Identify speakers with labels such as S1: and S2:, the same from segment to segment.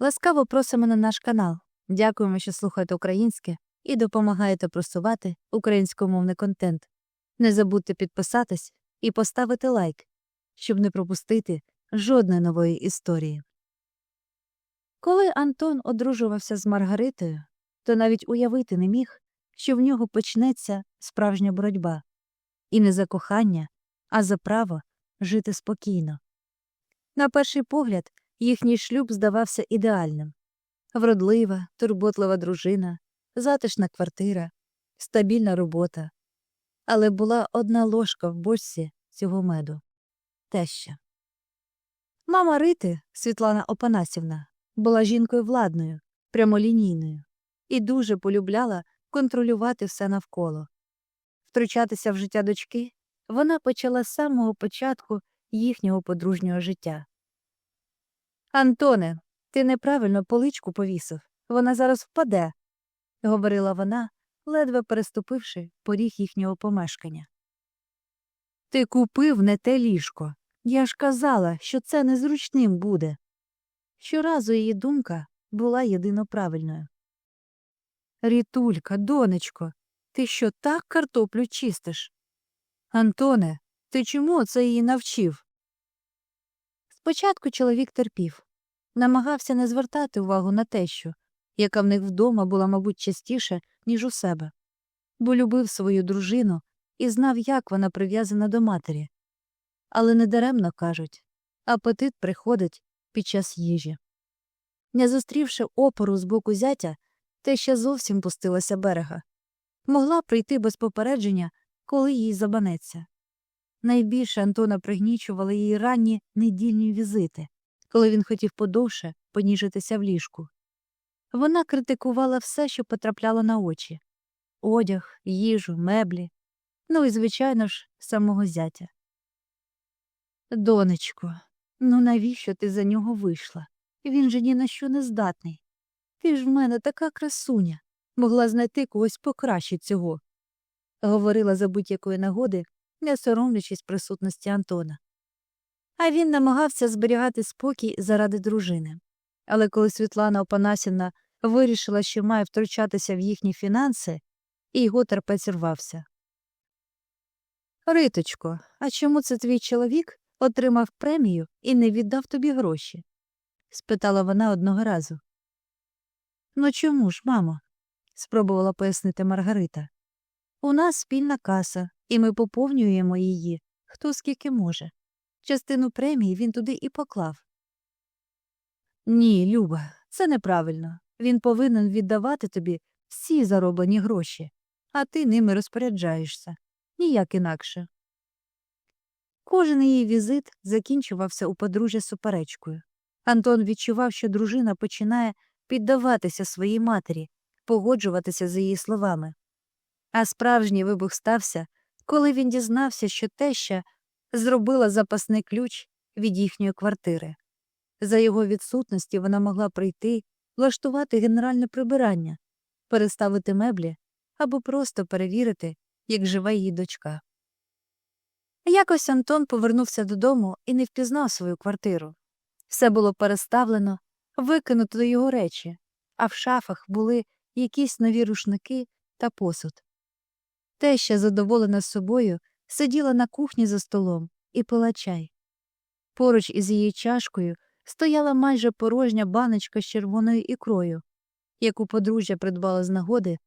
S1: Ласкаво просимо на наш канал. Дякуємо, що слухаєте українське і допомагаєте просувати українськомовний контент. Не забудьте підписатись і поставити лайк, щоб не пропустити жодної нової історії. Коли Антон одружувався з Маргаритою, то навіть уявити не міг, що в нього почнеться справжня боротьба і не за кохання, а за право жити спокійно. На перший погляд, їхній шлюб здавався ідеальним вродлива, турботлива дружина, затишна квартира, стабільна робота. Але була одна ложка в бочці цього меду теща. Мама Рити, Світлана Опанасівна, була жінкою владною, прямолінійною і дуже полюбляла контролювати все навколо. Втручатися в життя дочки вона почала з самого початку їхнього подружнього життя. Антоне, ти неправильно поличку повісив. Вона зараз впаде, говорила вона, ледве переступивши поріг їхнього помешкання. Ти купив не те ліжко. Я ж казала, що це незручним буде. Щоразу її думка була єдино правильною. Рітулька, донечко, ти що так картоплю чистиш? Антоне, ти чому це її навчив? Спочатку чоловік терпів, намагався не звертати увагу на тещу, яка в них вдома була, мабуть, частіше, ніж у себе, бо любив свою дружину і знав, як вона прив'язана до матері. Але недаремно кажуть апетит приходить під час їжі. Не зустрівши опору з боку зятя, теща зовсім пустилася берега. Могла прийти без попередження, коли їй забанеться. Найбільше Антона пригнічували її ранні недільні візити, коли він хотів подовше поніжитися в ліжку. Вона критикувала все, що потрапляло на очі одяг, їжу, меблі, ну і, звичайно ж, самого зятя. Донечко, ну навіщо ти за нього вийшла? Він же ні на що не здатний. Ти ж в мене така красуня, могла знайти когось покраще цього, говорила за будь-якої нагоди, не соромлячись присутності Антона. А він намагався зберігати спокій заради дружини. Але коли Світлана Опанасівна вирішила, що має втручатися в їхні фінанси, його терпець рвався. Риточко, а чому це твій чоловік отримав премію і не віддав тобі гроші? спитала вона одного разу. Ну чому ж, мамо? спробувала пояснити Маргарита. У нас спільна каса, і ми поповнюємо її хто скільки може. Частину премії він туди і поклав. Ні, Люба, це неправильно. Він повинен віддавати тобі всі зароблені гроші, а ти ними розпоряджаєшся. Ніяк інакше. Кожен її візит закінчувався у подружжя суперечкою. Антон відчував, що дружина починає піддаватися своїй матері, погоджуватися з її словами. А справжній вибух стався, коли він дізнався, що теща зробила запасний ключ від їхньої квартири. За його відсутності вона могла прийти, влаштувати генеральне прибирання, переставити меблі або просто перевірити, як живе її дочка. Якось Антон повернувся додому і не впізнав свою квартиру. Все було переставлено, викинуто його речі, а в шафах були якісь нові рушники та посуд. Теща, задоволена собою, сиділа на кухні за столом і пила чай. Поруч із її чашкою стояла майже порожня баночка з червоною ікрою, яку подружжя придбало з нагоди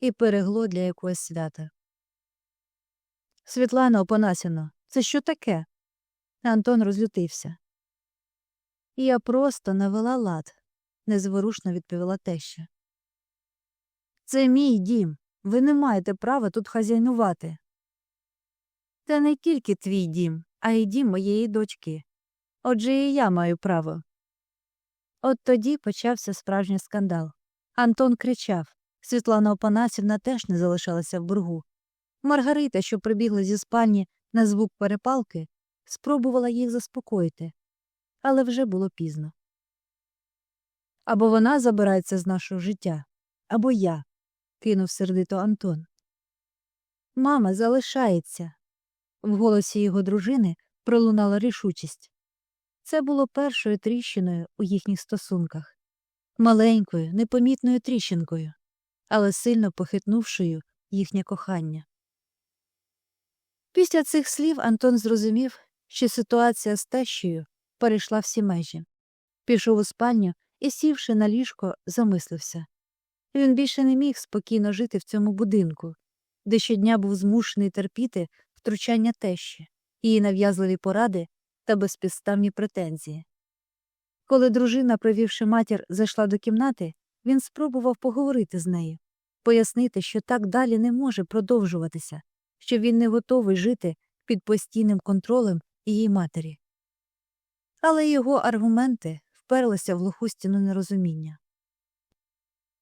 S1: і перегло для якогось свята. Світлана Опанасівна, це що таке? Антон розлютився. Я просто навела лад, незворушно відповіла теща. Це мій дім. Ви не маєте права тут хазяйнувати. Це не тільки твій дім, а й дім моєї дочки. Отже, і я маю право. От тоді почався справжній скандал. Антон кричав. Світлана Опанасівна теж не залишалася в боргу. Маргарита, що прибігла зі спальні на звук перепалки, спробувала їх заспокоїти, але вже було пізно. Або вона забирається з нашого життя, або я, кинув сердито Антон. Мама залишається. В голосі його дружини пролунала рішучість. Це було першою тріщиною у їхніх стосунках, маленькою, непомітною тріщинкою, але сильно похитнувшою їхнє кохання. Після цих слів Антон зрозумів, що ситуація з тещею перейшла всі межі. Пішов у спальню і, сівши на ліжко, замислився. Він більше не міг спокійно жити в цьому будинку, де щодня був змушений терпіти втручання тещі, її нав'язливі поради та безпідставні претензії. Коли дружина, привівши матір, зайшла до кімнати, він спробував поговорити з нею, пояснити, що так далі не може продовжуватися, що він не готовий жити під постійним контролем її матері. Але його аргументи вперлися в глуху стіну нерозуміння.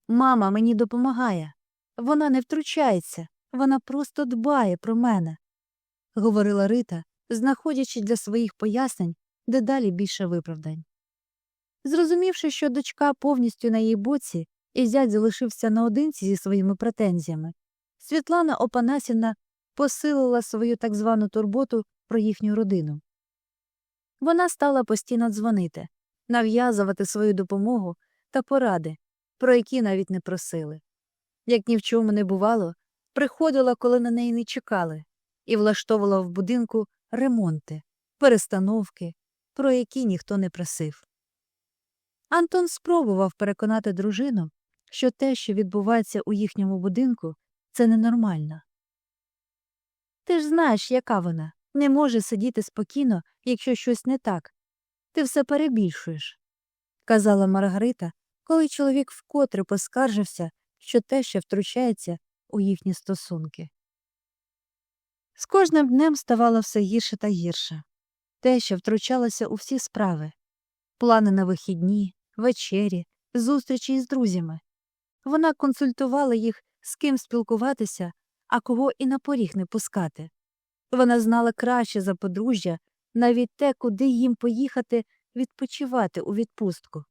S1: Мама мені допомагає. Вона не втручається, вона просто дбає про мене, говорила Рита, знаходячи для своїх пояснень дедалі більше виправдань. Зрозумівши, що дочка повністю на її боці, і зять залишився наодинці зі своїми претензіями, Світлана Опанасівна посилила свою так звану турботу про їхню родину. Вона стала постійно дзвонити, нав'язувати свою допомогу та поради, про які навіть не просили. Як ні в чому не бувало, приходила, коли на неї не чекали, і влаштовувала в будинку ремонти, перестановки, про які ніхто не просив. Антон спробував переконати дружину, що те, що відбувається у їхньому будинку, це ненормально. Ти ж знаєш, яка вона, не може сидіти спокійно, якщо щось не так. Ти все перебільшуєш, казала Маргарита, коли чоловік вкотре поскаржився, що те, що втручається у їхні стосунки. З кожним днем ставало все гірше та гірше. Те, що втручалося у всі справи плани на вихідні, вечері, зустрічі із друзями. Вона консультувала їх, з ким спілкуватися, а кого і на поріг не пускати. Вона знала краще за подружжя навіть те, куди їм поїхати відпочивати у відпустку.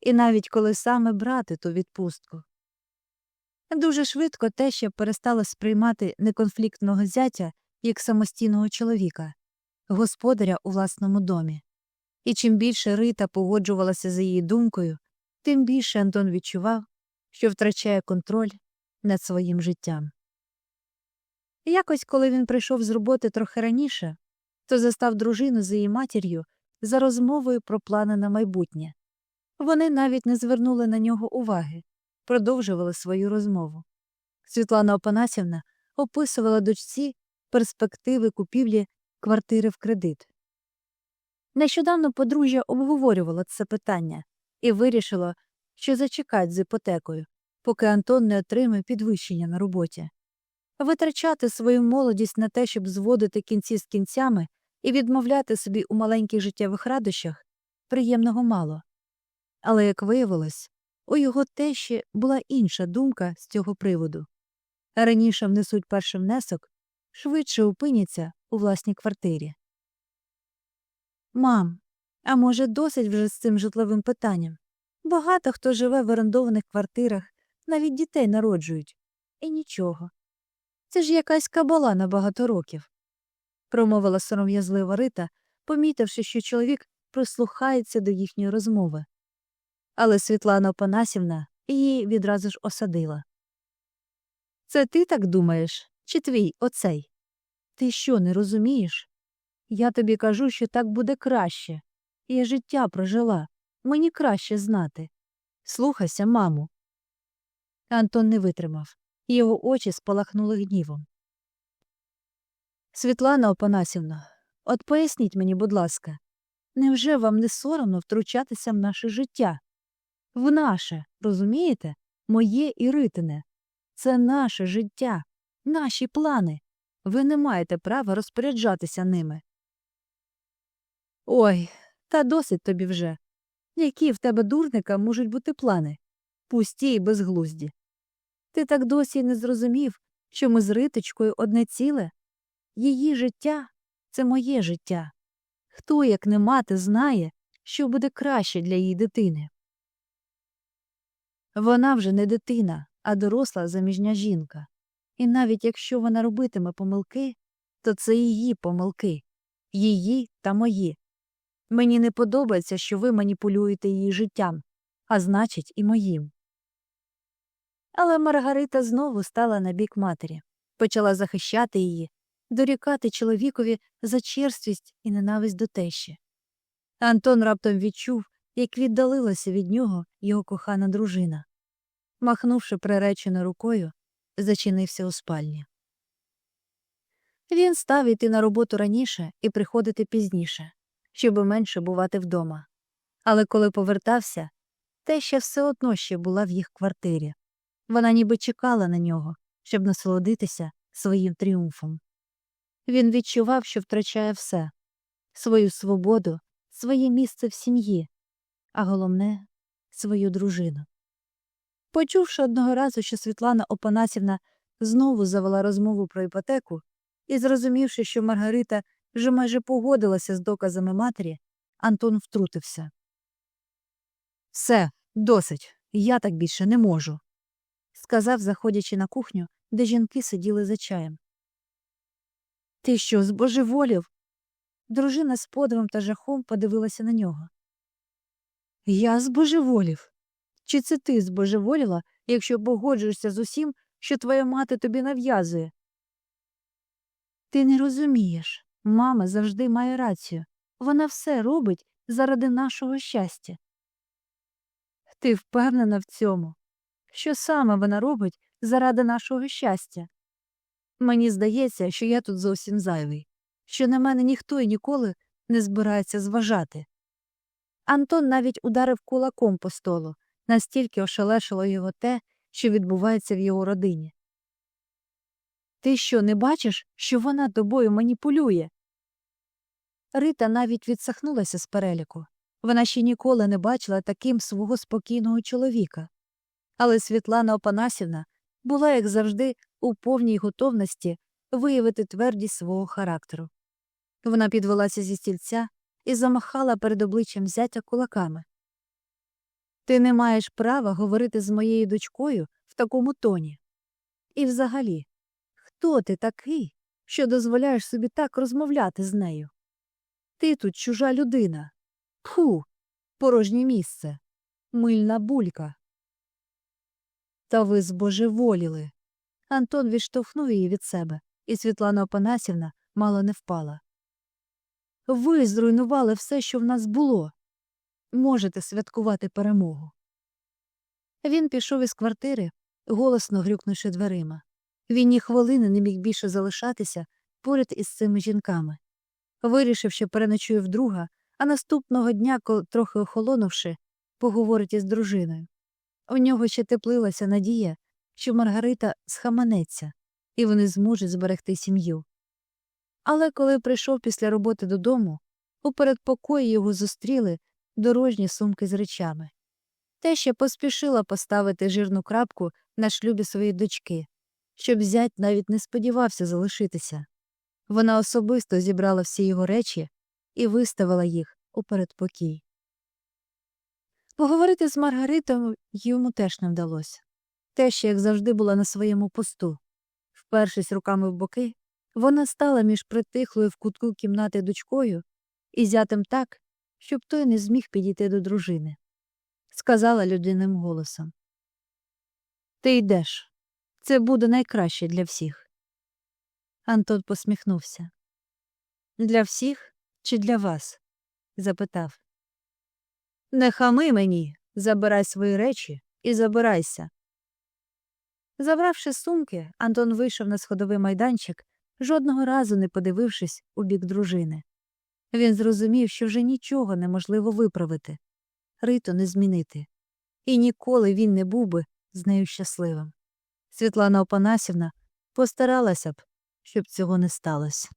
S1: І навіть коли саме брати ту відпустку. Дуже швидко теща перестала сприймати неконфліктного зятя як самостійного чоловіка, господаря у власному домі. І чим більше Рита погоджувалася за її думкою, тим більше Антон відчував, що втрачає контроль над своїм життям. Якось, коли він прийшов з роботи трохи раніше, то застав дружину з її матір'ю за розмовою про плани на майбутнє. Вони навіть не звернули на нього уваги, продовжували свою розмову. Світлана Опанасівна описувала дочці перспективи купівлі квартири в кредит. Нещодавно подружжя обговорювало це питання і вирішило, що зачекать з іпотекою, поки Антон не отримає підвищення на роботі. Витрачати свою молодість на те, щоб зводити кінці з кінцями і відмовляти собі у маленьких життєвих радощах, приємного мало. Але, як виявилось, у його тещі була інша думка з цього приводу. Раніше внесуть перший внесок, швидше опиняться у власній квартирі. Мам, а може, досить вже з цим житловим питанням? Багато хто живе в орендованих квартирах, навіть дітей народжують. І нічого. Це ж якась кабала на багато років, промовила сором'язлива Рита, помітивши, що чоловік прислухається до їхньої розмови. Але Світлана Опанасівна її відразу ж осадила. Це ти так думаєш, чи твій оцей? Ти що, не розумієш? Я тобі кажу, що так буде краще. Я життя прожила, мені краще знати. Слухайся, маму. Антон не витримав, його очі спалахнули гнівом. Світлана Опанасівна, от поясніть мені, будь ласка, невже вам не соромно втручатися в наше життя? В наше, розумієте? Моє і ритине. Це наше життя, наші плани. Ви не маєте права розпоряджатися ними. Ой, та досить тобі вже. Які в тебе дурника можуть бути плани? Пусті й безглузді. Ти так досі не зрозумів, що ми з Риточкою одне ціле? Її життя це моє життя. Хто, як не мати, знає, що буде краще для її дитини? Вона вже не дитина, а доросла заміжня жінка. І навіть якщо вона робитиме помилки, то це її помилки, її та мої. Мені не подобається, що ви маніпулюєте її життям, а значить, і моїм. Але Маргарита знову стала на бік матері, почала захищати її, дорікати чоловікові за черствість і ненависть до тещі. Антон раптом відчув, як віддалилася від нього його кохана дружина. Махнувши приречено рукою, зачинився у спальні. Він став іти на роботу раніше і приходити пізніше, щоб менше бувати вдома. Але коли повертався, теща все одно ще була в їх квартирі. Вона ніби чекала на нього, щоб насолодитися своїм тріумфом. Він відчував, що втрачає все свою свободу, своє місце в сім'ї, а головне свою дружину. Почувши одного разу, що Світлана Опанасівна знову завела розмову про іпотеку, і зрозумівши, що Маргарита вже майже погодилася з доказами матері, Антон втрутився. Все, досить, я так більше не можу, сказав, заходячи на кухню, де жінки сиділи за чаєм. Ти що, збожеволів? Дружина з подивом та жахом подивилася на нього. Я збожеволів. Чи це ти збожеволіла, якщо погоджуєшся з усім, що твоя мати тобі нав'язує? Ти не розумієш. Мама завжди має рацію. Вона все робить заради нашого щастя. Ти впевнена в цьому? Що саме вона робить заради нашого щастя? Мені здається, що я тут зовсім зайвий, що на мене ніхто і ніколи не збирається зважати. Антон навіть ударив кулаком по столу, настільки ошелешило його те, що відбувається в його родині. Ти що, не бачиш, що вона тобою маніпулює? Рита навіть відсахнулася з переліку. Вона ще ніколи не бачила таким свого спокійного чоловіка. Але Світлана Опанасівна була, як завжди, у повній готовності виявити твердість свого характеру. Вона підвелася зі стільця і замахала перед обличчям зятя кулаками. Ти не маєш права говорити з моєю дочкою в такому тоні. І взагалі, хто ти такий, що дозволяєш собі так розмовляти з нею? Ти тут чужа людина. Пху, порожнє місце, мильна булька. Та ви збожеволіли. Антон відштовхнув її від себе, і Світлана Опанасівна мало не впала. Ви зруйнували все, що в нас було. Можете святкувати перемогу. Він пішов із квартири, голосно грюкнувши дверима. Він ні хвилини не міг більше залишатися поряд із цими жінками. Вирішив, що переночує вдруга, а наступного дня, трохи охолонувши, поговорить із дружиною. У нього ще теплилася надія, що Маргарита схаменеться, і вони зможуть зберегти сім'ю. Але коли прийшов після роботи додому, у передпокої його зустріли дорожні сумки з речами. Теща поспішила поставити жирну крапку на шлюбі своєї дочки, щоб зять навіть не сподівався залишитися. Вона особисто зібрала всі його речі і виставила їх у передпокій. Поговорити з Маргаритою йому теж не вдалося. Теща, як завжди, була на своєму посту. Впершись руками в боки, вона стала між притихлою в кутку кімнати дочкою і зятем так, щоб той не зміг підійти до дружини. Сказала людяним голосом. Ти йдеш. Це буде найкраще для всіх. Антон посміхнувся. Для всіх чи для вас? запитав. Не хами мені, забирай свої речі і забирайся. Забравши сумки, Антон вийшов на сходовий майданчик, жодного разу не подивившись у бік дружини. Він зрозумів, що вже нічого неможливо виправити, Риту не змінити, і ніколи він не був би з нею щасливим. Світлана Опанасівна постаралася б, щоб цього не сталося.